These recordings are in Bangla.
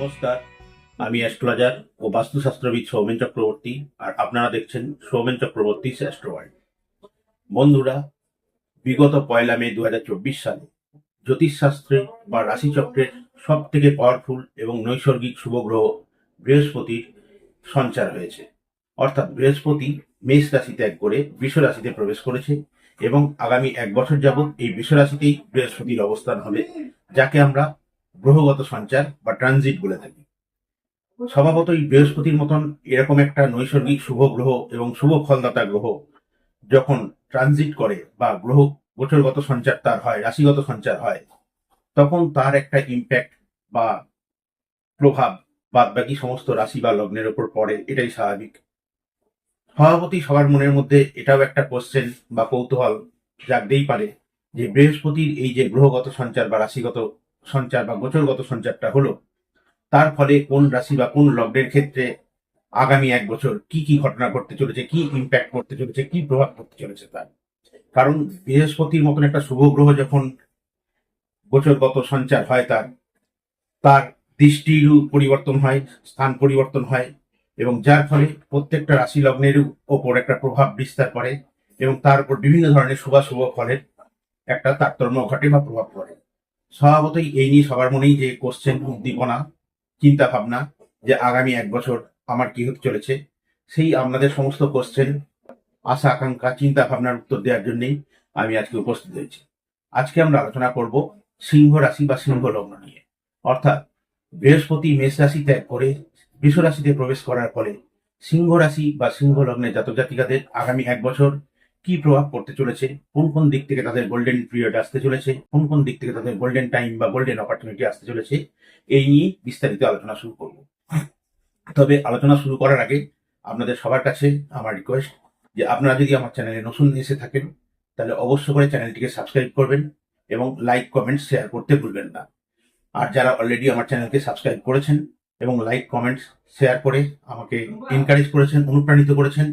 নমস্কার। আমি অ্যাস্ট্রোলজার ও বাস্তুশাস্ত্রবিদ সৌমেন চক্রবর্তী, আর আপনারা দেখছেন সৌমেন চক্রবর্তী অ্যাস্ট্রোওয়ার্ল্ড বন্ধুরা, বিগত পয়লা মে দু হাজার চব্বিশ সালে জ্যোতিষশাস্ত্রে বা রাশিচক্রের সব থেকে পাওয়ারফুল এবং নৈসর্গিক শুভ গ্রহ বৃহস্পতির সঞ্চার হয়েছে। অর্থাৎ বৃহস্পতি মেষ রাশি ত্যাগ করে বৃষ রাশিতে প্রবেশ করেছে এবং আগামী এক বছর যাবৎ এই বৃষ রাশিতেই বৃহস্পতির অবস্থান হবে, যাকে আমরা গ্রহগত সঞ্চার বা ট্রানজিট বলে থাকি। স্বভাবতই বৃহস্পতির মতন এরকম একটা নৈসর্গিক শুভ গ্রহ এবং শুভ ফলদাতা গ্রহ যখন ট্রানজিট করে বা গ্রহ গোচরগত সঞ্চার তার হয়, রাশিগত সঞ্চার হয়, তখন তার একটা ইম্প্যাক্ট বা প্রভাব বাদ বাকি সমস্ত রাশি বা লগ্নের ওপর পড়ে, এটাই স্বাভাবিক। স্বভাবতই সবার মনের মধ্যে এটাও একটা কোশ্চেন বা কৌতূহল জাগতেই পারে যে বৃহস্পতির এই যে গ্রহগত সঞ্চার বা রাশিগত সঞ্চার বা গোচরগত সঞ্চারটা হলো, তার ফলে কোন রাশি বা কোন লগ্নের ক্ষেত্রে আগামী এক বছর কি কি ঘটনা ঘটতে চলেছে, কি ইম্প্যাক্ট করতে চলেছে, কি প্রভাব পড়তে চলেছে তার? কারণ বৃহস্পতির মতন একটা শুভ গ্রহ যখন গোচরগত সঞ্চার হয় তার তার দৃষ্টিরও পরিবর্তন হয়, স্থান পরিবর্তন হয় এবং যার ফলে প্রত্যেকটা রাশি লগ্নের ওপর একটা প্রভাব বিস্তার করে এবং তার উপর বিভিন্ন ধরনের শুভাশুভ ফলের একটা তারতম্য ঘটে বা প্রভাব পড়ে। স্বভাবতই এই নিয়ে সবার মনেই যে কোশ্চেন উদ্দীপনা চিন্তা ভাবনা যে আগামী এক বছর আমার কি হতে চলেছে, সেই আপনাদের সমস্ত কোশ্চেন আশা, আকাঙ্ক্ষা চিন্তা ভাবনার উত্তর দেওয়ার জন্যই আমি আজকে উপস্থিত হয়েছি। আজকে আমরা আলোচনা করব সিংহ রাশি বা সিংহ লগ্ন নিয়ে। অর্থাৎ বৃহস্পতি মেষ রাশি ত্যাগ করে বৃষ রাশিতে প্রবেশ করার ফলে সিংহ রাশি বা সিংহ লগ্নের জাতক জাতিকাদের আগামী এক বছর কি প্রভাব পড়তে চলেছে? কোন কোন দিক থেকে তাদের গোল্ডেন পিরিয়ড আসতে চলেছে? কোন কোন দিক থেকে তাদের গোল্ডেন টাইম বা গোল্ডেন অপরচুনিটি আসতে চলেছে? এই নিয়ে বিস্তারিত আলোচনা শুরু করব। তবে আলোচনা শুরু করার আগে আপনাদের সবার কাছে আমার রিকোয়েস্ট যে আপনারা যদি আমার চ্যানেলে নতুন এসে থাকেন, তাহলে অবশ্য করে চ্যানেলটিকে সাবস্ক্রাইব করবেন এবং লাইক কমেন্ট শেয়ার করতে ভুলবেন না। আর যারা অলরেডি আমার চ্যানেলকে সাবস্ক্রাইব করেছেন এবং লাইক কমেন্টস শেয়ার করে আমাকে এনকারেজ করেছেন, অনুপ্রাণিত করেছেন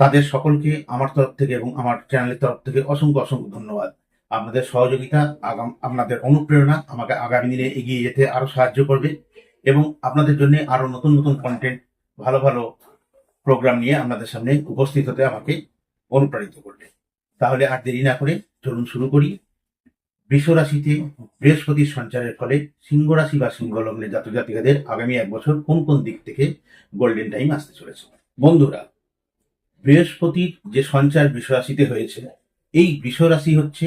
তাদের সকলকে আমার তরফ থেকে এবং আমার চ্যানেলের তরফ থেকে অসংখ্য অসংখ্য ধন্যবাদ। আপনাদের সহযোগিতা, আগাম আপনাদের অনুপ্রেরণা আমাকে আগামী দিনে এগিয়ে যেতে আরও সাহায্য করবে এবং আপনাদের জন্য আরও নতুন নতুন কন্টেন্ট ভালো ভালো প্রোগ্রাম নিয়ে আপনাদের সামনে উপস্থিত হতে আমাকে অনুপ্রাণিত করবে। তাহলে আর দেরি না করে চলুন শুরু করি। রাশিতে বৃহস্পতির সঞ্চারের ফলে সিংহ রাশি বা সিংহ লগ্নের জাতক জাতিকাদের আগামী এক বছর কোন কোন দিক থেকে গোল্ডেন টাইম আসতে চলেছে? বন্ধুরা বৃহস্পতির যে সঞ্চার বৃষ রাশিতে হয়েছে, এই বৃষ রাশি হচ্ছে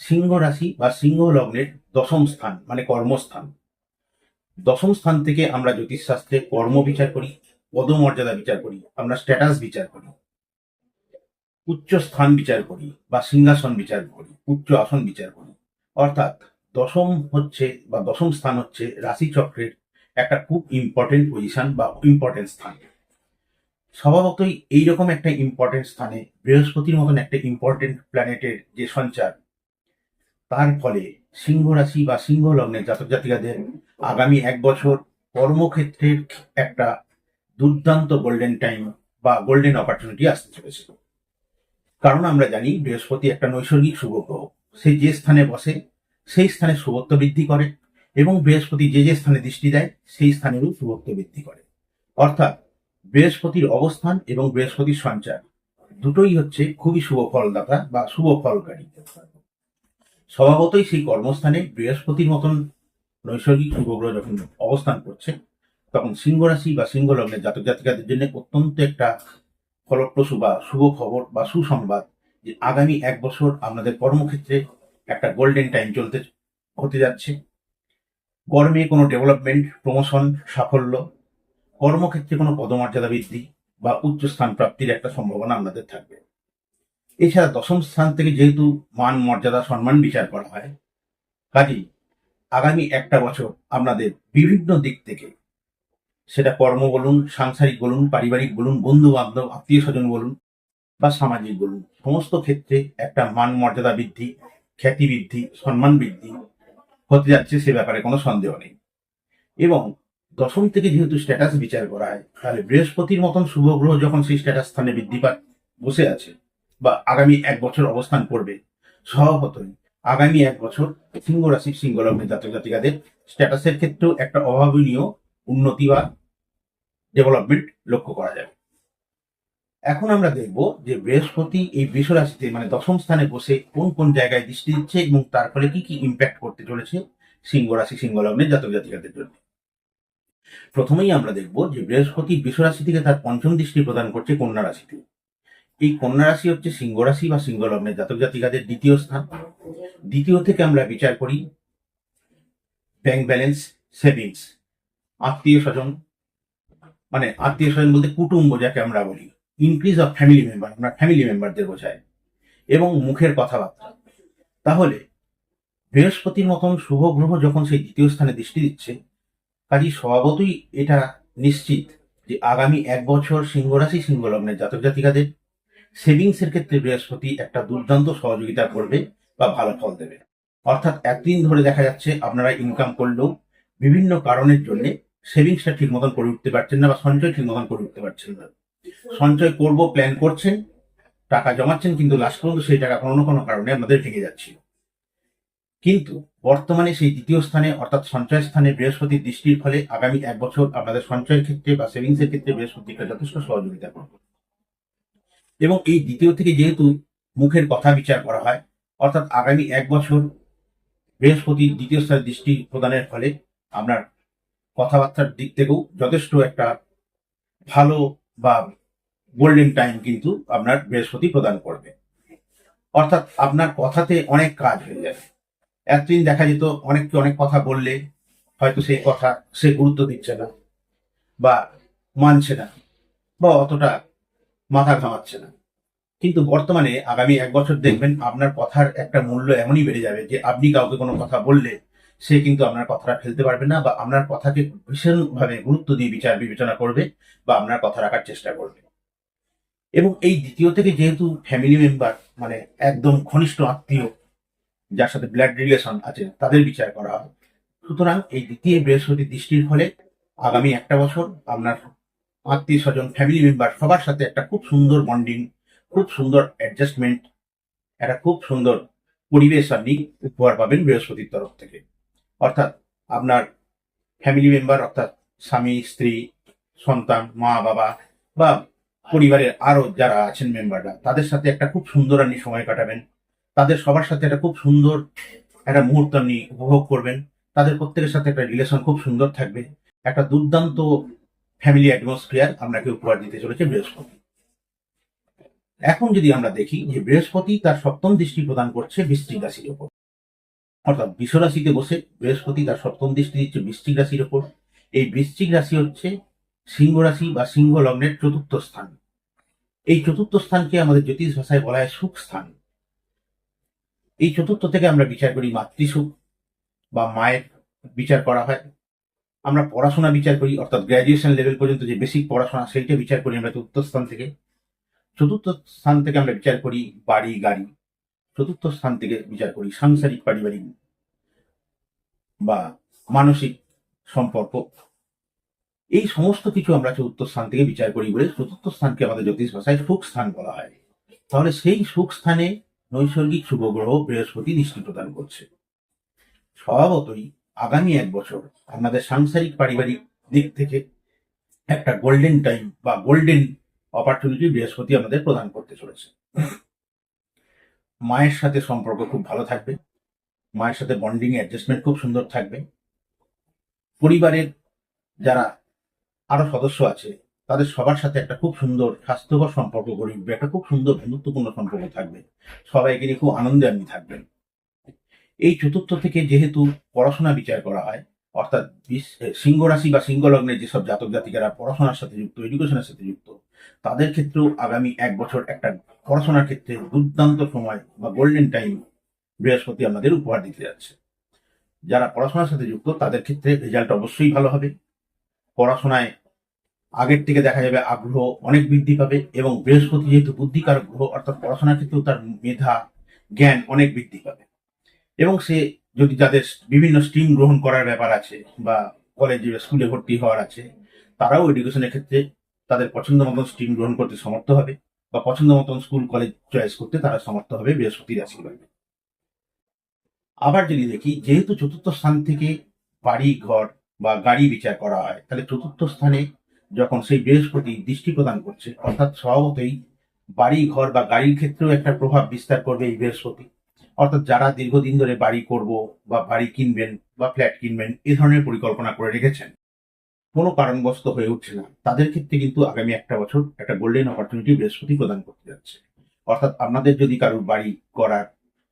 সিংহ রাশি বা সিংহ লগ্নের দশম স্থান মানে কর্মস্থান। দশম স্থান থেকে আমরা জ্যোতিষশাস্ত্রে কর্ম বিচার করি, পদমর্যাদা বিচার করি, আমরা স্ট্যাটাস বিচার করি, উচ্চ স্থান বিচার করি বা সিংহাসন বিচার করি, উচ্চ আসন বিচার করি। অর্থাৎ দশম হচ্ছে বা দশম স্থান হচ্ছে রাশি চক্রের একটা খুব ইম্পর্টেন্ট পজিশন বা ইম্পর্টেন্ট স্থান। স্বভাবতই এইরকম একটা ইম্পর্টেন্ট স্থানে বৃহস্পতির মতন একটা ইম্পর্টেন্ট প্ল্যানেটের যে সঞ্চার, তার ফলে সিংহ রাশি বা সিংহ লগ্নের জাতক জাতিকাদের আগামী এক বছর কর্মক্ষেত্রের একটা দুর্দান্ত গোল্ডেন টাইম বা গোল্ডেন অপরচুনিটি আসতে চলেছে। কারণ আমরা জানি বৃহস্পতি একটা নৈসর্গিক শুভ গ্রহ। সে যে স্থানে বসে, সেই স্থানে শুভত্ব বৃদ্ধি করে এবং বৃহস্পতি যে যে স্থানে দৃষ্টি দেয়, সেই স্থানেরও শুভত্ব বৃদ্ধি করে। অর্থাৎ বৃহস্পতির অবস্থান এবং বৃহস্পতির সঞ্চার। দুটোই হচ্ছে খুবই শুভ ফলদাতা বা শুভ ফলকারী। স্বভাবতই সেই কর্মস্থানে বৃহস্পতির মতন নৈসর্গিক শুভগ্রহ যখন অবস্থান করছে, তখন সিংহ রাশি বা সিংহ লগ্নের জাতক জাতিকাদের জন্য অত্যন্ত একটা ফলপ্রসূ বা শুভ খবর বা সুসংবাদ যে আগামী এক বছর আপনাদের কর্মক্ষেত্রে একটা গোল্ডেন টাইম চলতে, হতে যাচ্ছে। কর্মে কোনো ডেভেলপমেন্ট, প্রমোশন, সাফল্য কর্মক্ষেত্রে কোনো পদমর্যাদা বৃদ্ধি বা উচ্চ স্থান প্রাপ্তির একটা সম্ভাবনা আপনাদের থাকবে। এছাড়া দশম স্থান থেকে যেহেতু মান, মর্যাদা, সম্মান বিচার করা হয়, কাজেই আগামী একটা বছর আপনাদের বিভিন্ন দিক থেকে সেটা কর্ম বলুন, সাংসারিক বলুন, পারিবারিক বলুন বন্ধু বান্ধব আত্মীয় স্বজন বলুন বা সামাজিক বলুন, সমস্ত ক্ষেত্রে একটা মান, মর্যাদা বৃদ্ধি, খ্যাতি বৃদ্ধি, সম্মান বৃদ্ধি হতে যাচ্ছে সে ব্যাপারে কোনো সন্দেহ নেই। এবং দশম থেকে যেহেতু স্ট্যাটাস বিচার করা হয়, তাহলে বৃহস্পতির মতন শুভ গ্রহ যখন সেই স্ট্যাটাস স্থানে বৃদ্ধি বসে আছে বা আগামী এক বছর অবস্থান করবে, স্বভাবতই আগামী এক বছর সিংহ রাশি সিংহ লগ্নের জাতক জাতিকাদের স্ট্যাটাসের ক্ষেত্রেও একটা অভাবনীয় উন্নতি বা ডেভেলপমেন্ট লক্ষ্য করা যাবে। এখন আমরা দেখব যে বৃহস্পতি এই বৃষ রাশিতে মানে দশম স্থানে বসে কোন কোন জায়গায় দৃষ্টি দিচ্ছে এবং তার ফলে কি কি ইম্প্যাক্ট করতে চলেছে সিংহ রাশি সিংহ জাতক জাতিকাদের জন্য। প্রথমেই আমরা দেখব যে বৃহস্পতি বৃষ রাশি থেকে তার পঞ্চম দৃষ্টি প্রদান করছে কন্যা রাশিতে। এই কন্যা রাশি হচ্ছে সিংহ রাশি বা সিংহ লগ্নের জাতক জাতিকাদের দ্বিতীয় স্থান। দ্বিতীয় থেকে আমরা বিচার করি ব্যাংক ব্যালেন্স সেভিংস আত্মীয় স্বজন মানে আত্মীয় স্বজন বলতে কুটুম্ব যাকে আমরা বলি। ইনক্রিজ অফ ফ্যামিলি মেম্বার আমরা ফ্যামিলি মেম্বারদের বোঝায় এবং মুখের কথাবার্তা। তাহলে বৃহস্পতির মতন শুভ গ্রহ যখন সেই দ্বিতীয় স্থানে দৃষ্টি দিচ্ছে কাজী স্বভাবতই এটা নিশ্চিত যে আগামী এক বছর সিংহ রাশি সিংহ লগ্নের জাতক জাতিকাদের সেভিংস এর ক্ষেত্রে বৃহস্পতি একটা দুর্দান্ত সহযোগিতা করবে বা ভালো ফল দেবে। অর্থাৎ একদিন ধরে দেখা যাচ্ছে আপনারা ইনকাম করলেও বিভিন্ন কারণের জন্য সেভিংসটা ঠিক মতন করে উঠতে পারছেন না বা সঞ্চয় ঠিক মতন করে উঠতে পারছেন না। সঞ্চয় করব প্ল্যান করছেন, টাকা জমাচ্ছেন, কিন্তু লাস্ট পর্যন্ত সেই টাকা কোনো কোনো কারণে আমাদের ঠেকে যাচ্ছিল। কিন্তু বর্তমানে সেই দ্বিতীয় স্থানে, অর্থাৎ সঞ্চয় স্থানে বৃহস্পতির দৃষ্টির ফলে আগামী এক বছর আপনাদের সঞ্চয়ের ক্ষেত্রে বা সেভিংস এর ক্ষেত্রে বৃহস্পতি একটা যথেষ্ট সহযোগিতা করবে। এবং এই দ্বিতীয় থেকে যেহেতু মুখের কথা বিচার করা হয়, অর্থাৎ আগামী এক বছর বৃহস্পতি দ্বিতীয় স্থানে দৃষ্টি প্রদানের ফলে আপনার কথাবার্তার দিক থেকেও যথেষ্ট একটা ভালো বা গোল্ডেন টাইম কিন্তু আপনার বৃহস্পতি প্রদান করবে। অর্থাৎ আপনার কথাতে অনেক কাজ হয়ে যাবে। একদিন দেখা যেত অনেককে অনেক কথা বললে, হয়তো সেই কথা সে গুরুত্ব দিচ্ছে না বা মানছে না বা অতটা মাথা ঘামাচ্ছে না। কিন্তু বর্তমানে আগামী এক বছর দেখবেন আপনার কথার একটা মূল্য এমনই বেড়ে যাবে যে আপনি কাউকে কোনো কথা বললে সে কিন্তু আপনার কথাটা ফেলতে পারবে না বা আপনার কথাকে ভীষণভাবে গুরুত্ব দিয়ে বিচার বিবেচনা করবে বা আপনার কথা রাখার চেষ্টা করবে। এবং এই দ্বিতীয় থেকে যেহেতু ফ্যামিলি মেম্বার মানে একদম ঘনিষ্ঠ আত্মীয় যার সাথে ব্লাড রিলেশন আছে, তাদের বিচার করা হয় সুতরাং এই দ্বিতীয় বৃহস্পতি দৃষ্টির ফলে আগামী একটা বছর আপনার আত্মীয় স্বজন ফ্যামিলি মেম্বার সবার সাথে একটা খুব সুন্দর বন্ডিং খুব সুন্দর অ্যাডজাস্টমেন্ট একটা খুব সুন্দর পরিবেশ আপনি উপহার পাবেন বৃহস্পতির তরফ থেকে। অর্থাৎ আপনার ফ্যামিলি মেম্বার অর্থাৎ স্বামী, স্ত্রী, সন্তান, মা, বাবা বা পরিবারের আরও যারা আছেন মেম্বাররা তাদের সাথে একটা খুব সুন্দর আপনি সময় কাটাবেন। তাদের সবার সাথে একটা খুব সুন্দর একটা মুহূর্ত আপনি উপভোগ করবেন। তাদের প্রত্যেকের সাথে একটা রিলেশন খুব সুন্দর থাকবে। একটা দুর্দান্ত ফ্যামিলি অ্যাটমসফিয়ার আপনাকে উপহার দিতে চলেছে বৃহস্পতি। এখন যদি আমরা দেখি যে বৃহস্পতি তার সপ্তম দৃষ্টি প্রদান করছে বৃশ্চিক রাশির ওপর। অর্থাৎ বিষ রাশিতে বসে বৃহস্পতি তার সপ্তম দৃষ্টি দিচ্ছে বৃশ্চিক রাশির ওপর। এই বৃশ্চিক রাশি হচ্ছে সিংহ রাশি বা সিংহ লগ্নের চতুর্থ স্থান। এই চতুর্থ স্থানকে আমাদের জ্যোতিষ ভাষায় বলা হয় সুখ স্থান। এই চতুর্থ থেকে আমরা বিচার করি মাতৃসুখ বা মায়ের বিচার করা হয়। আমরা পড়াশোনা বিচার করি, অর্থাৎ গ্র্যাজুয়েশন লেভেল পর্যন্ত যে বেসিক পড়াশোনা সেইটা বিচার করি আমরা চতুর্থ স্থান থেকে। চতুর্থ স্থান থেকে আমরা বিচার করি বাড়ি, গাড়ি। চতুর্থ স্থান থেকে বিচার করি সাংসারিক, পারিবারিক বা মানসিক সম্পর্ক। এই সমস্ত কিছু আমরা চতুর্থ স্থান থেকে বিচার করি বলে চতুর্থ স্থানকে আমাদের জ্যোতিষ ভাষায় সুখ স্থান বলা হয়। তাহলে সেই সুখ স্থানে নৈসর্গিক শুভগ্রহ বৃহস্পতি দৃষ্টি প্রদান করছে। স্বভাবতই আগামী এক বছর আপনাদের সাংসারিক পারিবারিক দিক থেকে একটা গোল্ডেন টাইম বা গোল্ডেন অপরচুনিটি বৃহস্পতি আমাদের প্রদান করতে চলেছে। মায়ের সাথে সম্পর্ক খুব ভালো থাকবে। মায়ের সাথে বন্ডিং অ্যাডজাস্টমেন্ট খুব সুন্দর থাকবে। পরিবারের যারা আরও সদস্য আছে তাদের সবার সাথে একটা খুব সুন্দর স্বাস্থ্যকর সম্পর্ক গড়ে উঠবে, একটা খুব সুন্দর বন্ধুত্বপূর্ণ সম্পর্ক থাকবে। সবাইকে নিয়ে খুব আনন্দে আপনি থাকবেন। এই চতুর্থ থেকে যেহেতু পড়াশোনা বিচার করা হয়, অর্থাৎ সিংহ রাশি বা সিংহ লগ্নের যেসব জাতক জাতিকারা পড়াশোনার সাথে যুক্ত এডুকেশনের সাথে যুক্ত, তাদের ক্ষেত্রেও আগামী এক বছর একটা পড়াশোনার ক্ষেত্রে দুর্দান্ত সময় বা গোল্ডেন টাইম বৃহস্পতি আমাদের উপহার দিতে যাচ্ছে। যারা পড়াশোনার সাথে যুক্ত, তাদের ক্ষেত্রে রেজাল্ট অবশ্যই ভালো হবে। পড়াশোনায় আগের থেকে দেখা যাবে আগ্রহ অনেক বৃদ্ধি পাবে এবং বৃহস্পতি যেহেতু বুদ্ধিকারক গ্রহ, অর্থাৎ পড়াশোনার ক্ষেত্রেও তার মেধা, জ্ঞান অনেক বৃদ্ধি পাবে। এবং সে যদি যাদের বিভিন্ন স্ট্রিম গ্রহণ করার ব্যাপার আছে বা কলেজে স্কুলে ভর্তি হওয়ার আছে, তারাও এডুকেশনের ক্ষেত্রে তাদের পছন্দ মতন স্ট্রিম গ্রহণ করতে সমর্থ হবে বা পছন্দ মতন স্কুল কলেজ চয়েস করতে তারা সমর্থ হবে বৃহস্পতির আশীর্বাদে। আবার যদি দেখি, যেহেতু চতুর্থ স্থান থেকে বাড়ি, ঘর বা গাড়ি বিচার করা হয়, তাহলে চতুর্থ স্থানে যখন সেই বৃহস্পতি দৃষ্টি প্রদান করছে, অর্থাৎ স্বভাবতই বাড়ি ঘর বা গাড়ির ক্ষেত্রেও একটা প্রভাব বিস্তার করবে এই বৃহস্পতি। অর্থাৎ যারা দীর্ঘদিন ধরে বাড়ি করব বা বাড়ি কিনবেন বা ফ্ল্যাট কিনবেন, এ ধরনের পরিকল্পনা করে রেখেছেন। কোনো কারণবশত হয়ে উঠছে না। তাদের ক্ষেত্রে কিন্তু আগামী একটা বছর একটা গোল্ডেন অপরচুনিটি বৃহস্পতি প্রদান করতে যাচ্ছে। অর্থাৎ আপনাদের যদি কারোর বাড়ি করার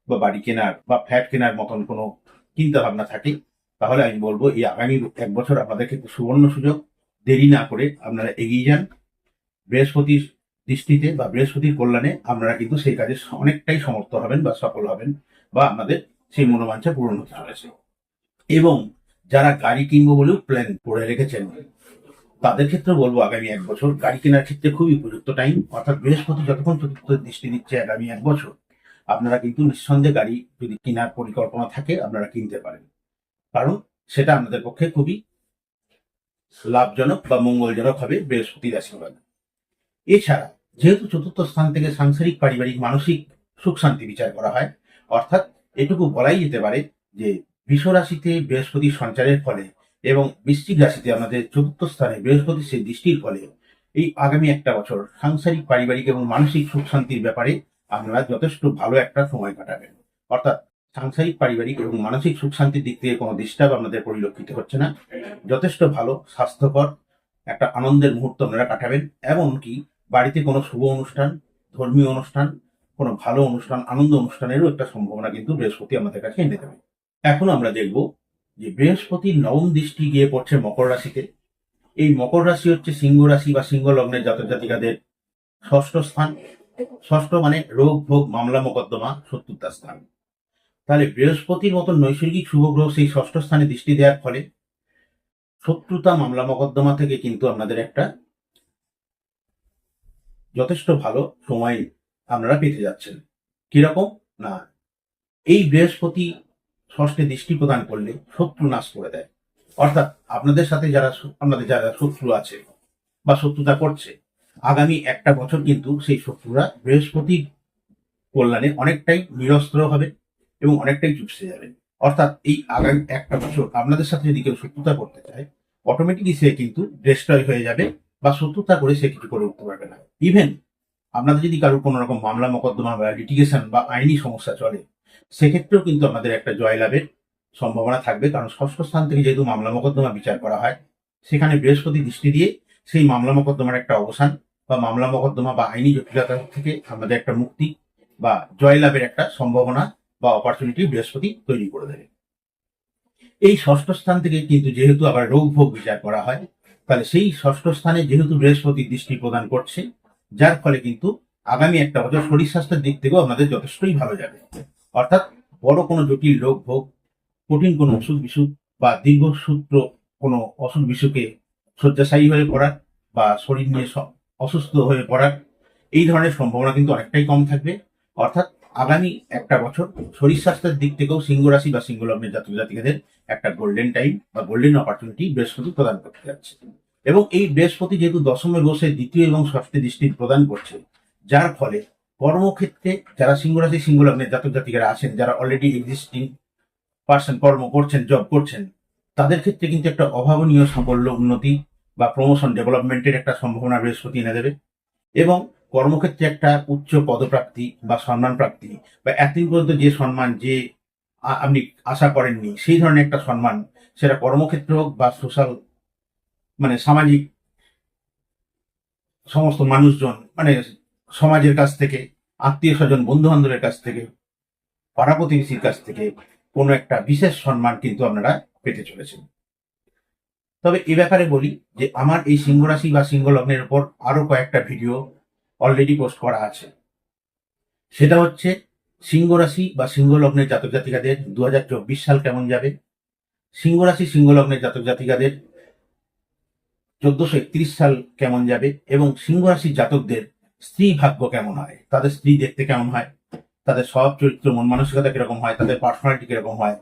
বা বাড়ি কেনার বা ফ্ল্যাট কেনার মতন কোনো চিন্তা ভাবনা থাকে, তাহলে আমি বলব এই আগামী এক বছর আপনাদের ক্ষেত্রে সুবর্ণ সুযোগ। দেরি না করে আপনারা এগিয়ে যান। বৃহস্পতির দৃষ্টিতে বা বৃহস্পতির কল্যাণে আপনারা কিন্তু সেই কাজে অনেকটাই সমর্থ হবেন বা সফল হবেন বা আপনাদের সেই মনোবাঞ্ছা পূরণ হতে চলেছে এবং যারা গাড়ি কিনবো বলেও প্ল্যান করে রেখেছেন, তাদের ক্ষেত্রে বলব আগামী এক বছর গাড়ি কেনার ক্ষেত্রে খুবই উপযুক্ত টাইম অর্থাৎ বৃহস্পতি যতক্ষণ চতুর্থ দৃষ্টি দিচ্ছে আগামী এক বছর, আপনারা কিন্তু নিঃসন্দেহে গাড়ি যদি কেনার পরিকল্পনা থাকে, আপনারা কিনতে পারেন। কারণ সেটা আপনাদের পক্ষে খুবই লাভজনক বা মঙ্গলজনক হবে বৃহস্পতির আশীর্বাদ এছাড়া যেহেতু চতুর্থ স্থান থেকে সাংসারিক, পারিবারিক, মানসিক সুখ শান্তি বিচার করা হয়, অর্থাৎ এটুকু বলাই যেতে পারে যে বৃষ রাশিতে বৃহস্পতির সঞ্চারের ফলে এবং বৃশ্চিক রাশিতে আমাদের চতুর্থ স্থানে বৃহস্পতি সেই দৃষ্টির ফলে এই আগামী একটা বছর সাংসারিক, পারিবারিক এবং মানসিক সুখ শান্তির ব্যাপারে আপনারা যথেষ্ট ভালো একটা সময় কাটাবেন। অর্থাৎ সাংসারিক, পারিবারিক এবং মানসিক সুখ শান্তির দিক থেকে কোনো ডিস্টার্ব আপনাদের পরিলক্ষিত হচ্ছে না। যথেষ্ট ভালো, স্বাস্থ্যকর, একটা আনন্দের মুহূর্ত আপনারা কাটাবেন। এমনকি বাড়িতে কোনো শুভ অনুষ্ঠান, ধর্মীয় অনুষ্ঠান, কোনো ভালো অনুষ্ঠান, আনন্দ অনুষ্ঠানেরও একটা সম্ভাবনা কিন্তু বৃহস্পতি আমাদের কাছে এনে দেবে। এখন আমরা দেখব যে বৃহস্পতির নবম দৃষ্টি গিয়ে পড়ছে মকর রাশিতে। এই মকর রাশি হচ্ছে সিংহ রাশি বা সিংহ লগ্নের জাতক জাতিকাদের ষষ্ঠ স্থান। ষষ্ঠ মানে রোগ, ভোগ, মামলা, মোকদ্দমা শত্রুতা স্থান। তাহলে বৃহস্পতির মতন নৈসর্গিক শুভ গ্রহ সেই ষষ্ঠ স্থানে দৃষ্টি দেওয়ার ফলে শত্রুতা মামলা মোকদ্দমা থেকে কিন্তু আপনাদের একটা যথেষ্ট ভালো সময় আপনারা পেতে যাচ্ছেন। কীরকম? না। এই বৃহস্পতি ষষ্ঠে দৃষ্টি প্রদান করলে শত্রু নাশ করে দেয়। অর্থাৎ আপনাদের সাথে যারা আপনাদের যারা শত্রু আছে বা শত্রুতা করছে, আগামী একটা বছর কিন্তু সেই শত্রুরা বৃহস্পতির কল্যাণে অনেকটাই নিরস্ত্র হবে। এবং অনেকটাই চুপসে যাবে অর্থাৎ এই আগামী একটা বছর আপনাদের সাথে যদি কেউ শত্রুতা করতে চায় অটোমেটিকলি সে কিন্তু ডিস্ট্রয় হয়ে যাবে বা শত্রুতা করে সে কিছু করে উঠতে পারবে না। ইভেন আপনাদের যদি কারোর কোনো রকম মামলা, মোকদ্দমা বা লিটিগেশন বা আইনি সমস্যা চলে, সেক্ষেত্রেও কিন্তু আমাদের একটা জয়লাভের সম্ভাবনা থাকবে। কারণ ষষ্ঠ স্থান থেকে যেহেতু মামলা, মোকদ্দমা বিচার করা হয়, সেখানে বৃহস্পতি দৃষ্টি দিয়ে সেই মামলা, মোকদ্দমার একটা অবসান বা মামলা, মোকদ্দমা বা আইনি জটিলতা থেকে আমাদের একটা মুক্তি বা জয়লাভের একটা সম্ভাবনা বা অপরচুনিটি বৃহস্পতি তৈরি করে দেবে। এই ষষ্ঠ স্থান থেকে কিন্তু যেহেতু আবার রোগ ভোগ বিচার করা হয়, তাহলে সেই ষষ্ঠ স্থানে যেহেতু বৃহস্পতি দৃষ্টি প্রদান করছে, যার ফলে কিন্তু আগামী একটা বছর শরীর স্বাস্থ্যের দিক থেকেও আমাদের যথেষ্টই ভালো যাবে। অর্থাৎ বড় কোনো জটিল রোগ ভোগ, কঠিন কোনো অসুখ বিসুখ বা দীর্ঘসূত্র কোনো অসুখ বিসুখে শয্যাশায়ী হয়ে পড়ার বা শরীর নিয়ে অসুস্থ হয়ে পড়ার, এই ধরনের সম্ভাবনা কিন্তু অনেকটাই কম থাকবে। অর্থাৎ আগামী একটা বছর শরীর স্বাস্থ্যের দিক থেকেও সিংহ রাশি বা সিংহ লগ্নের জাতক জাতিকাদের একটা গোল্ডেন টাইম বা গোল্ডেন অপরচুনিটি বৃহস্পতি প্রদান করতে যাচ্ছে। এবং এই বৃহস্পতি যেহেতু দশমে বসে দ্বিতীয় এবং ষষ্ঠী দৃষ্টি প্রদান করছে, যার ফলে কর্মক্ষেত্রে যারা সিংহ রাশি, সিংহ লগ্নের জাতক জাতিকারা আছেন, যারা অলরেডি এক্সিস্টিং পার্সন কর্ম করছেন জব করছেন, তাদের ক্ষেত্রে কিন্তু একটা অভাবনীয় সাফল্য, উন্নতি বা প্রমোশন ডেভেলপমেন্টের একটা সম্ভাবনা বৃহস্পতি এনে দেবে। এবং কর্মক্ষেত্রে একটা উচ্চ পদপ্রাপ্তি বা সম্মান প্রাপ্তি বা এতদিন পর্যন্ত যে সম্মান যে আপনি আশা করেননি, সেই ধরনের একটা সম্মান, সেটা কর্মক্ষেত্র হোক বা সোশ্যাল মানে সামাজিক সমস্ত মানুষজন মানে সমাজের কাছ থেকে, আত্মীয় স্বজন বন্ধু বান্ধবের কাছ থেকে পাড়া প্রতিবেশীর কাছ থেকে কোনো একটা বিশেষ সম্মান কিন্তু আপনারা পেতে চলেছেন। তবে এ ব্যাপারে বলি যে, আমার এই সিংহ রাশি বা সিংহ লগ্নের উপর আরও কয়েকটা ভিডিও অলরেডি পোস্ট করা আছে। সেটা হচ্ছে সিংহ রাশি বা সিংহ লগ্নের জাতক জাতিকাদের দু হাজার চব্বিশ সাল কেমন যাবে? সিংহ রাশি, সিংহ লগ্নের জাতক জাতিকাদের চোদ্দশো একত্রিশ সাল কেমন যাবে? এবং সিংহ রাশির জাতকদের স্ত্রী ভাগ্য কেমন হয়? তাদের স্ত্রী দেখতে কেমন হয়? তাদের স্বভাব চরিত্র, মন মানসিকতা কীরকম হয়? তাদের পার্সোনালিটি কীরকম হয়?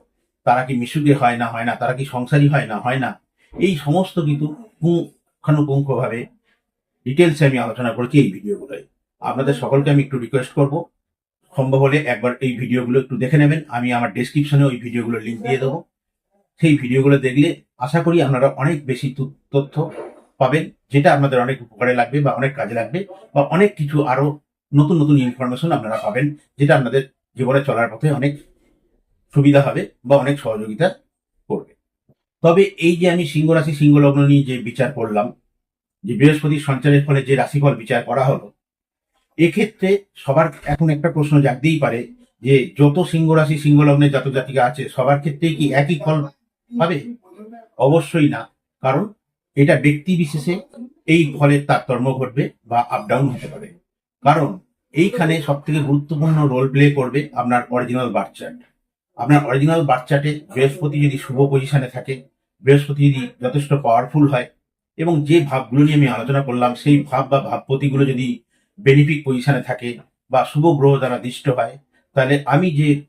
তারা কি মিশুকে হয় না হয় না? তারা কি সংসারী হয় না হয় না? এই সমস্ত কিন্তু পুঙ্খানুপুঙ্খ ভাবে ডিটেলসে আমি আলোচনা করেছি এই ভিডিওগুলোয়। আপনাদের সকলকে আমি একটু রিকোয়েস্ট করব। সম্ভব হলে একবার এই ভিডিওগুলো একটু দেখে নেবেন। আমি আমার ডেসক্রিপশনে ওই ভিডিওগুলোর লিঙ্ক দিয়ে দেবো। সেই ভিডিওগুলো দেখলে আশা করি আপনারা অনেক বেশি তথ্য পাবেন, যেটা আপনাদের অনেক উপকারে লাগবে বা অনেক কাজে লাগবে বা অনেক কিছু আরও নতুন নতুন ইনফরমেশন আপনারা পাবেন, যেটা আপনাদের জীবনে চলার পথে অনেক সুবিধা হবে বা অনেক সহযোগিতা করবে। তবে এই যে আমি সিংহ রাশি সিংহ লগ্ন নিয়ে যে বিচার করলাম যে বৃহস্পতির সঞ্চারের ফলে যে রাশিফল বিচার করা হলো, এক্ষেত্রে সবার এখন একটা প্রশ্ন জাগতেই পারে যে যত সিংহ রাশি সিংহ লগ্নের জাতক আছে, সবার ক্ষেত্রেই কি একই ফল পাবে? অবশ্যই না, কারণ এটা ব্যক্তি বিশেষে এই ফলের তারতম্য ঘটবে বা আপ ডাউন হতে পারে। কারণ এইখানে সব থেকে গুরুত্বপূর্ণ রোল প্লে করবে আপনার অরিজিনাল বার্থ চার্ট আপনার অরিজিনাল বার্থ চার্টে বৃহস্পতি যদি শুভ পজিশনে থাকে, বৃহস্পতি যদি যথেষ্ট পাওয়ারফুল হয় এবং যে ভাবগুলো নিয়ে আমি আলোচনা করলাম, সেই ভাব বা ভাবপতিগুলো যদি বেনিফিক পজিশনে থাকে বা শুভ গ্রহ দ্বারা দৃষ্ট হয়, তাহলে আমি যে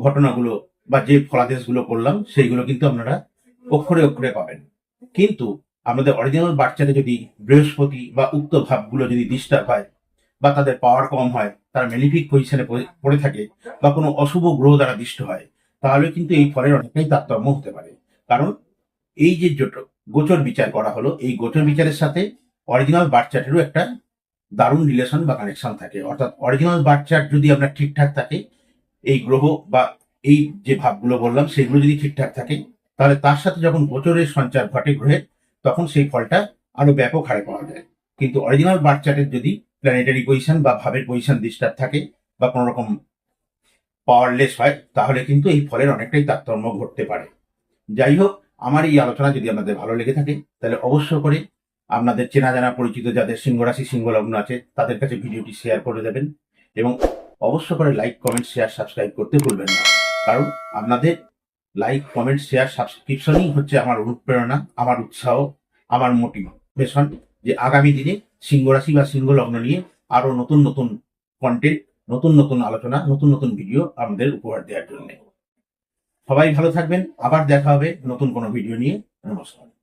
ঘটনাগুলো বা যে ফলাদেশগুলো করলাম, সেইগুলো কিন্তু আপনারা অক্ষরে অক্ষরে পাবেন। কিন্তু আমাদের অরিজিনাল বাচ্চাতে যদি বৃহস্পতি বা উক্ত ভাবগুলো যদি ডিস্টার্ব হয় বা তাদের পাওয়ার কম হয়, তার মেলিফিক পজিশনে পড়ে থাকে বা কোনো অশুভ গ্রহ দ্বারা দৃষ্ট হয়, তাহলে কিন্তু এই ফলের অনেকটাই তারতম্য হতে পারে। কারণ এই যে জোট- গোচর বিচার করা হলো। এই গোচর বিচারের সাথে অরিজিনাল বার্থ চার্টেরও একটা দারুণ রিলেশন বা কানেকশন থাকে। অর্থাৎ অরিজিনাল বার্থ চার্ট যদি আপনার ঠিকঠাক থাকে, এই গ্রহ বা এই যে ভাবগুলো বললাম, সেগুলো যদি ঠিকঠাক থাকে, তাহলে তার সাথে যখন গোচরের সঞ্চার ঘটে গ্রহের, তখন সেই ফলটা আরও ব্যাপক হারে পাওয়া যায়। কিন্তু অরিজিনাল বার্থ চার্টের যদি প্ল্যানেটারি পজিশন বা ভাবের পজিশন ডিস্টার্ব থাকে বা কোনো রকম পাওয়ারলেস হয়, তাহলে কিন্তু এই ফলের অনেকটাই তারতম্য ঘটতে পারে। যাই হোক আমার এই আলোচনা যদি আপনাদের ভালো লেগে থাকে, তাহলে অবশ্য করে আপনাদের চেনা জানা পরিচিত যাদের সিংহ রাশি, সিংহ লগ্ন আছে, তাদের কাছে ভিডিওটি শেয়ার করে দেবেন এবং অবশ্য করে লাইক কমেন্ট শেয়ার সাবস্ক্রাইব করতে ভুলবেন না। কারণ আপনাদের লাইক কমেন্ট শেয়ার সাবস্ক্রিপশনই হচ্ছে আমার অনুপ্রেরণা, আমার উৎসাহ, আমার মোটিভেশন যে আগামী দিনে সিংহ রাশি বা সিংহ লগ্ন নিয়ে আরও নতুন নতুন কন্টেন্ট নতুন নতুন আলোচনা, নতুন নতুন ভিডিও আমাদের উপহার দেওয়ার জন্য। সবাই ভালো থাকবেন আবার দেখা হবে নতুন কোনো ভিডিও নিয়ে। নমস্কার।